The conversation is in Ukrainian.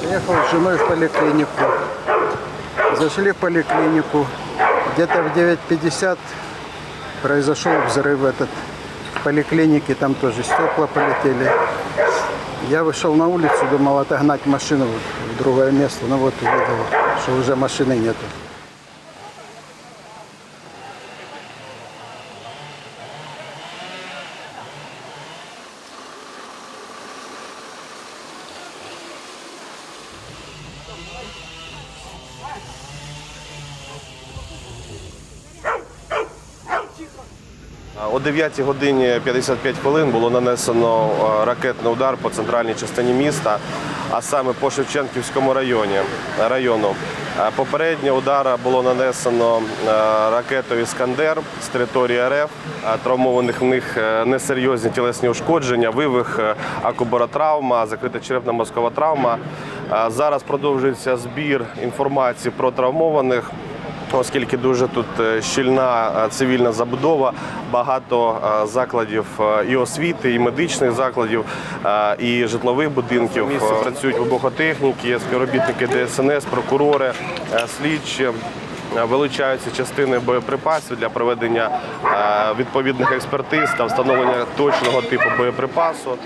Приехал с женой в поликлинику. Зашли в поликлинику. Где-то в 9.50 произошел взрыв этот в поликлинике. Там тоже стекла полетели. Я вышел на улицу, думал отогнать машину в другое место. Но вот увидел, что уже машины нету. О 9 годині 55 хвилин було нанесено е, ракетний удар по центральній частині міста, а саме по Шевченківському районі району. Е, Попередньо удар було нанесено е, ракетою Іскандер з території РФ. Травмованих в них несерйозні тілесні ушкодження, вивих е, акубаротравма, закрита черепно-мозкова травма. Зараз продовжується збір інформації про травмованих. Оскільки дуже тут е, щільна е, цивільна забудова, багато е, закладів і освіти, і медичних закладів, і житлових будинків. В місті працюють вибухотехніки, співробітники ДСНС, прокурори, слідчі. Вилучаються частини боєприпасів для проведення відповідних експертиз та встановлення точного типу боєприпасу.